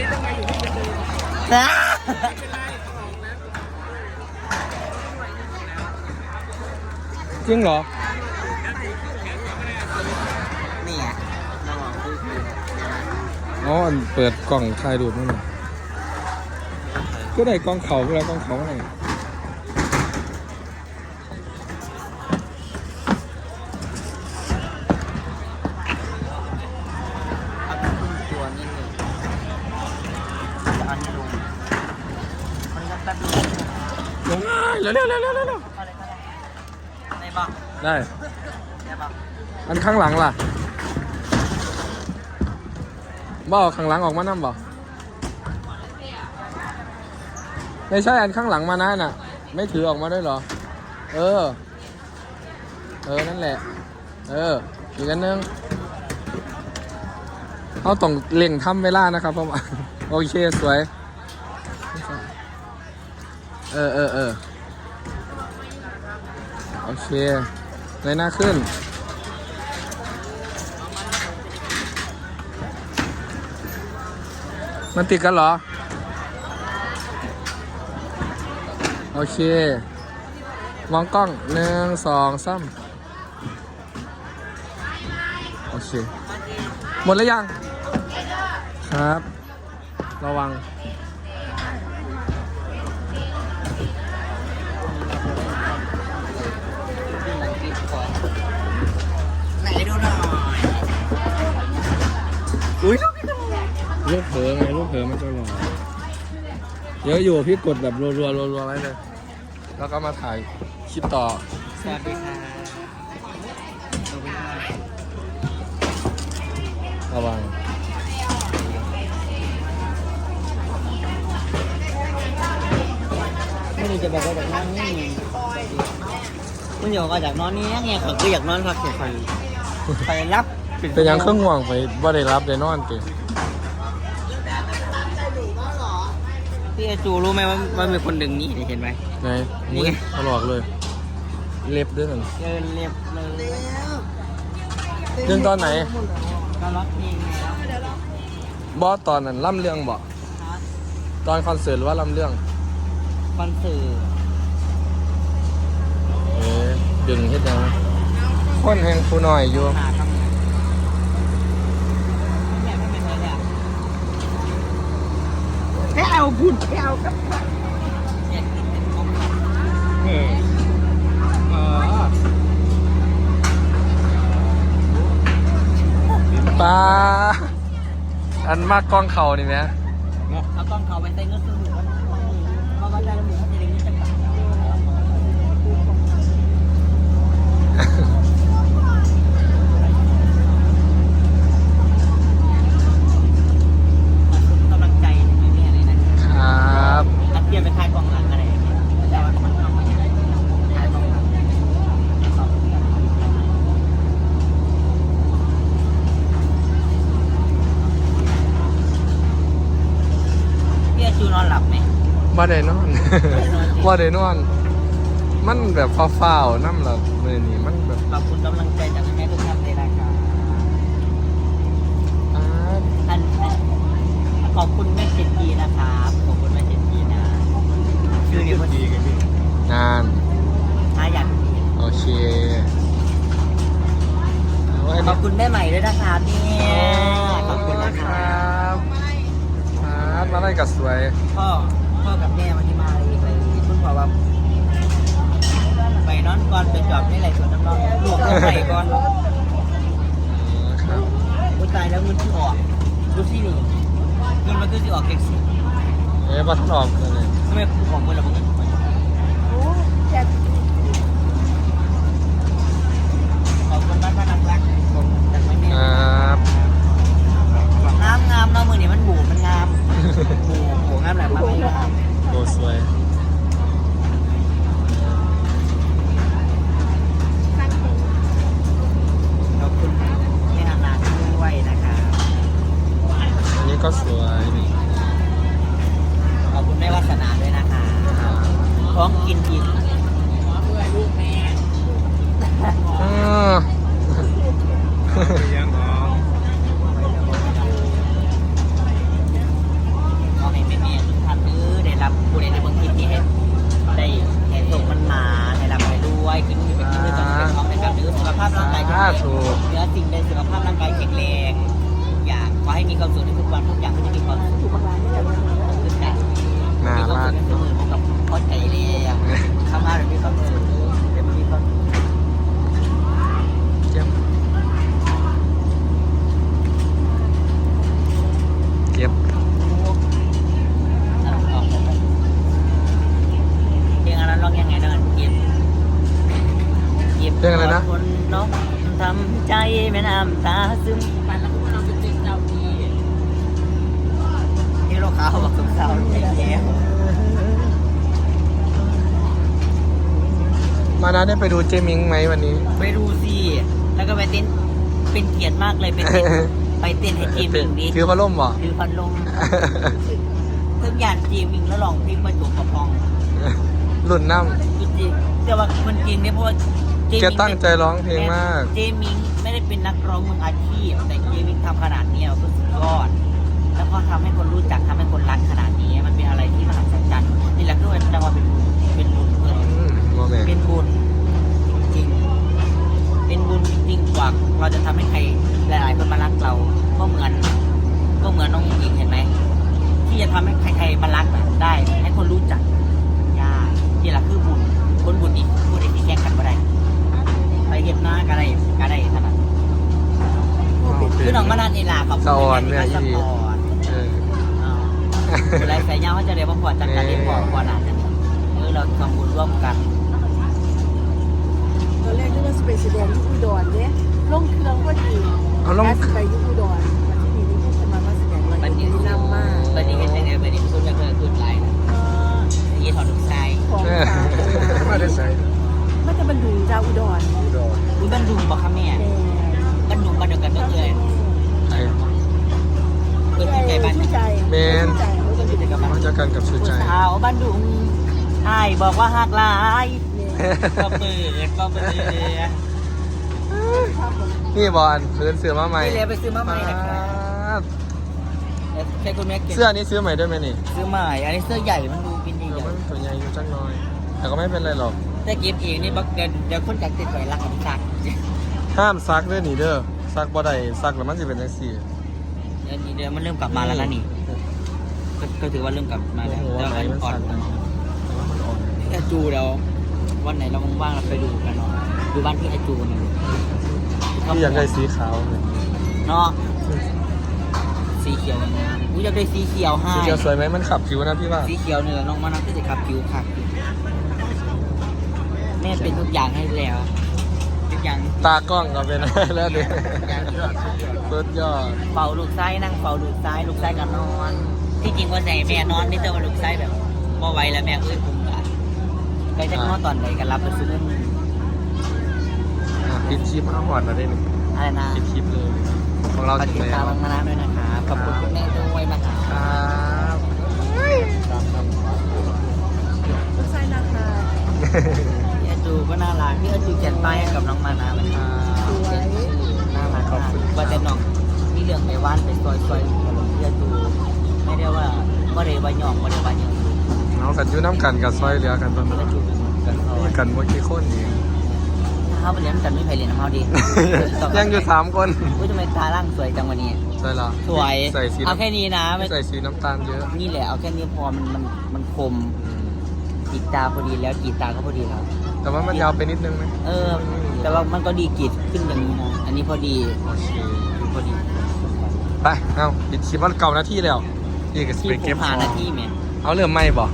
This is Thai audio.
นี้ต้องมาอยู่ที่เดิมนะจริงเหรอ นี่ไงน้องคือคืออ๋ออันเปิดกล่องถ่ายรูปนี่นะก็ได้กล้องเขาก็ได้กล้องเขาไงเอ เร็วเร็วเร็วเร็วเร็วเอาเลยก็ได้ได้ปะได้ได้ปะอันข้างหลังล่ะบ่เอาข้างหลังออกมานั่บ่ไม่ใช่อันข้างหลังมานะน่ะ ไม่ถือออกมาด้วยเหรอ เออ เออ นั่นแหละ เออ อีกอันนึงเขาต้องเล่งทำเวลานะครับเพราะว่าโอเค สวย เออเออเออโอเคเลยหน้าขึ้น มันติดกันเหรอ โอเค มองกล้องหนึ่งสองสามโอเค หมดแล้วยัง ครับ ระวัง อุ้ยลูกเผลอไงลูกเผลอมันจะหล่อเยอะอยู่พี่กดแบบรัวๆรัวๆไว้เลย แล้วก็มาถ่ายคลิปต่อ สวัสดีค่ะสวัสดีค่ะระวังไม่ได้จะบอกว่าจากนอนนี่มันอยากว่าจากนอนนี่ไงเขาคืออยากนอนพักเฉยๆไปรับ เป็นยังเครื่องห่วงไปว่าได้รับได้นอนติพี่อาจูรู้ไหมว่าว่ามีคนดึงนี่เห็นไหม ไหนนี่ไง ตลอดเลย เล็บด้วยนั่นเดินเรียบเลยเรื่องตอนไหนก็ล็อกเองแล้วบอสตอนนั้นล่ำเรื่องบ่ตอนคอนเสิร์ตหรือว่าล่ำเรื่องคอนเสิร์ตเอ๊ะดึงเฮ็ดยังคนแห่งผู้น้อยอยู่หาทำงานแม่ไม่เป็นไรเนี่ยแค่ เอาพูดแค่เอากับเนี่ยกินเป็นของเอออ๋อปลาอันมากกล้องเขานี่ไหมเอากล้องเขาไปใส่เงินซื้อหมูก็ได้เพราะว่าได้แล้วหมูเขาจะได้เงินจากบาทกำลังใจไม่มีอะไรนะครับ นักเรียนไปทายกองหลังอะไรอย่างเงี้ยแต่ว่ามันทำไม่ได้ทายกองหลังสองเดือนพี่อา จูนอนหลับไหมว่าได้นอนว่าได้นอน มันแบบฟ้าวๆน้ำละมือนี้มันแบบขอบคุณกำลังใจจากแม่ทุกท่านเลยนะครับอ่าท่านขอบคุณแม่เจ็ดปีนะครับขอบคุณแม่เจ็ดปีนะชื่อนี้มันงาน อาอยากดีโอเคโอ้ยขอบคุณแม่ใหม่ด้วยนะครับเนี่ยขอบคุณนะค ค รั รับ บครับ มาได้กับสวย พ่อพ่อกับแม่วันนี้มาเลยไปคุณพ่อว่าไปนอนก่อนไปจอบนี่แหละส่วนน้ำร้อนลูกต้องไปก่อนอ๋อครับอุ้ยตายแล้วเงินที่ออกดูที่นี่เงินมันก็ที่ออกเก็กซี่เอ๊ะบัตรออกเลยทำไมกูของเงินเราเงินขอบคุณมากมากรักผมจากไม่แม่ ครับ งามงามเนาะมือนี่มันบูมันงามบูบูงามแหละมาไม่งาม โอ้สวย ขอบคุณแม่นานาด้วยนะครับ อันนี้ก็สวยนี่ ขอบคุณแม่วาสนาด้วยนะคะท้องกินอีก อ่า ใจแม่น้ำตาซึมปันแล้วพวกเราเป็นเด็กเจ้าดีที่โลกเขาบอกสงสารใจแย่มานะได้ไปดูเจมิงไหมวันนี้ ไปดูสิแล้วก็ไปเต้นเป็นเกียรติมากเลยไปเต้นไปเต้นให้จีมิงดิถือพัดลมบ่ถือพันลมเพิ่งหยาดจีมิงแล้วลองเพลงมาจูบกระพองรุ่นน้จริงๆแต่ว่ามันจริงเนี่ยเพราะว่า เจำแกมิงตั้งใจร้องเพลงมาก เจมิงไม่ได้เป็นนักร้องมืออาชีพ แต่เจมิงทำขนาดนี้ก็สุดยอด แล้วก็ทำให้คนรู้จักทำให้คนรักขนาดนี้มันเป็นอะไรที่มหัศจรรย์นี่แหละคือจังหวะเป็นบุญเป็นบุญเพื่อนอืมโมเมนเป็นบุญจริงๆเป็นบุญจริงๆกว่าเราจะทำให้ใครหลาย ๆ คนมารักเราก็เหมือนก็เหมือนน้องหญิงเห็นไหมที่จะทำให้ใครๆมารักอะได้ให้คนรู้จักยากนี่แหละคือบุญคนบุญอีกบุญอีกที่แข่งกันก็ได้ ไปเก็บหน้ากันได้กันได้ขนาดคือน้องมานานนี่ล่ะขอบคุณสะออนที่เนี่ยมาอีสปอร์ตเออเวลาใส่เงาเขาจะเรียกว่าพอจัดการเรียกพอพอหนาจังเออเราทำบุญร่วมกัน ตอนแรกนึกว่าจะไปแสดงที่อุดรเนี่ยลงเครื่องพอดีเอาลง แอสไปอยุอุดร กกันกับชูผู้ใจสาวบันดุงไอ้บอกว่าหักหลายเนี่ยก็เปิดก็เปิดภาพผมนี่บอลเพื่อนเสื้อมาใหม่นี่เลยไปซื้อมาใหม่นะครับแค่คุณแม่เก็บเสื้อนี้ซื้อใหม่ด้วยไหมนี่ซื้อใหม่ อันนี้เสื้อใหญ่มันดูกินดีเออใหญ่มันตัวใหญ่อยู่จังน้อย แต่ก็ไม่เป็นไรหรอกแต่เก็บเองนี่บักเดี๋ยวเดี๋ยวคนจากติดไว้รักอันนี้จักห้ามซักด้วยนี่เด้อซักบ่ได้ซักแล้วมันจะเป็นจังซี่เดี๋ยวนี้เดี๋ยวมันเริ่มกลับมาแล้วนะนี่ ก็ก็ถือว่าเริ่มกลับมาแล้วโอ้โหแต่ว่าว่าไงมันอ่อสั่นนแต่ว่ามันอ่อนพี่อาจูเดี๋ยววันไหนเราว่างๆเราไปดูกันเนาะดูบ้านพี่อาจูเนี่ยพี่อยากได้สีขาวเลยเนาะสีเขียวอย่างเงี้ยกูอยากได้สีเขียวให้สีเขียวสวยไหมมันขับผิวนะพี่ว่าสีเขียวเนี่ยน้องมานับที่จะขับผิวขับแม่เป็นทุกอย่างให้แล้วทุกอย่างตากล้องก็เป็นแล้วเด็อย่างที่เราสุดยอดเป่าลูกไส้นั่งเป่าลูกไส้ลูกไส้ก็นอน ที่จริงว่าใจแม่นอนนี่แต่ว่าลูกไส้แบบบ่ไหวแล้วแม่เอ้ยผมก็ไปจะนอนตอนไหนกันรับไปซื้ออะปิดคลิปเอาหอดมาได้หนึ่งอะไรนะปิดคลิปเลยของเราฝากถึงติดแล้ตามวน้องมานะด้วยนะครับขอบคุณคุณแม่ด้วยนะคะครับครับครับลูกชายนะคะพี่อาจูก็น่ารักพี่อาจูเขียนป้ายให้กับน้องมานะเลยครับเขียนชื่อน่ารักมากว่าจะน้องมีเรื่องไปว่านไปซอยซอยพี่อาจูไม่ได้ว่า ไม่ได้ว่าหยองไม่ได้ว่าหยองน้องกันอยูน้ำกันกับซอยเหลือกันตอนพี่นี้อาจูเป็นกันซอยนี่กันว่ากี่คนนี่ถ้าไปเลี้ยงกันไม่เคยเรียนน้ำเฮาดียังอยู่สามคนอุ้ยทำไมตาล่างสวยจังวันนี้ใช่ละสวยใส่สีเอาแค่นี้นะไม่ใส่สีน้ำตาลเยอะนี่แหละเอาแค่นี้พอมันมันมันคมอืมกีดตาพอดีแล้วกีดตาก็พอดีแล้วแต่ว่ามันยาวไปนิดนึงไหมเออ แต่ว่ามันก็ดีกีดขึ้นอย่างนี้นะอันนี้พอดีโอเคพอดีไปเอาปิดคลิปวันเก่านาทีแล้ว นี่ก็สิที่ไปผเก็บมหาหน้าที่แม่เอาเรื่องไม่บ่